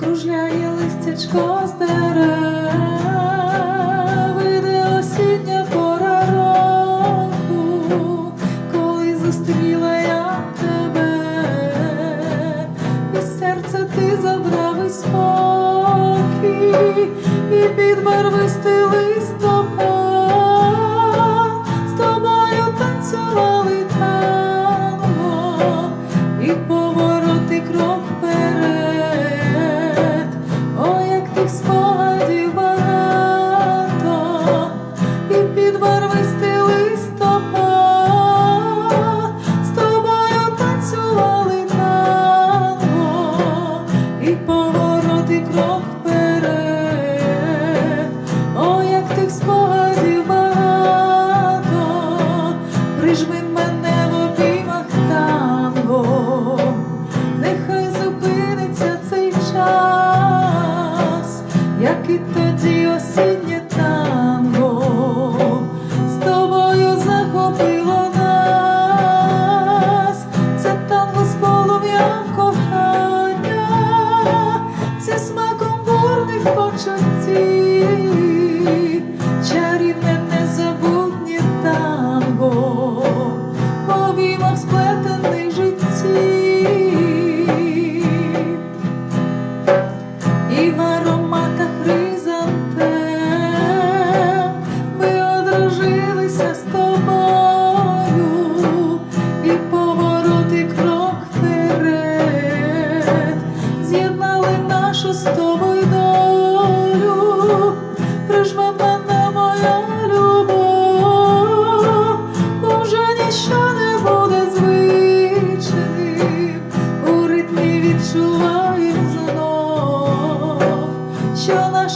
кружляє листячко стара. kita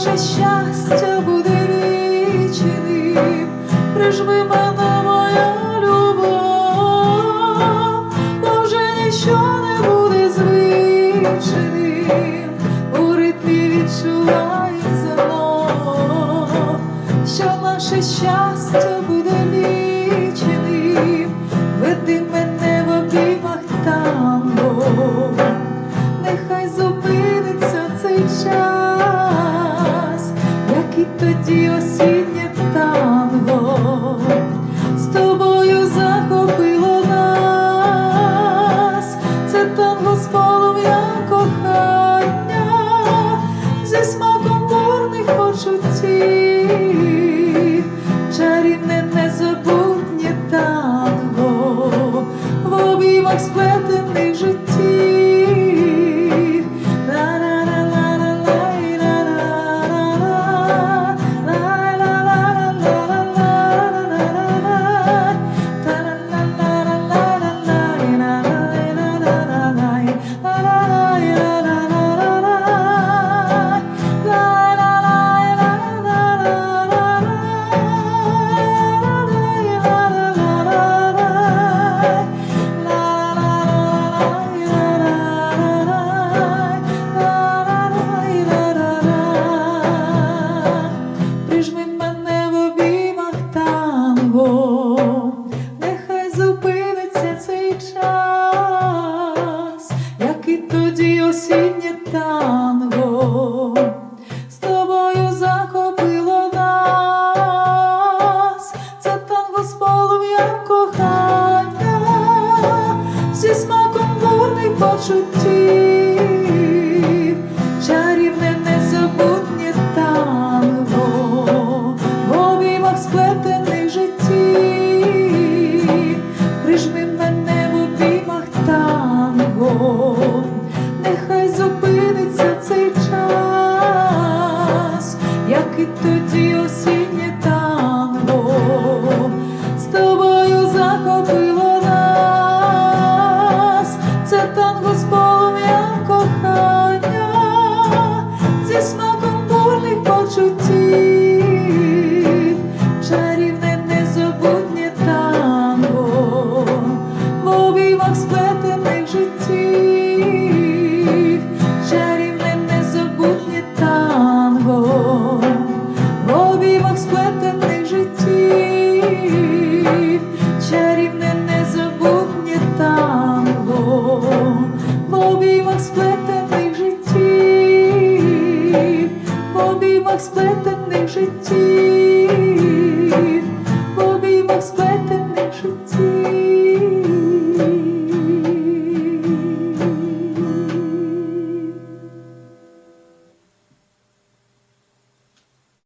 наше щастя буде вічним, прижми мене моя любов, бо вже нічого не буде звичним, у ритмі відчувай зерно, що наше щастя буде вічним, веди мене в обіймах там, нехай зупиниться цей час тоді освіт. осінні та. обіймах сплетених життів, чарівне незабутнє танго, в обіймах сплетених життів, в обіймах сплетених життів.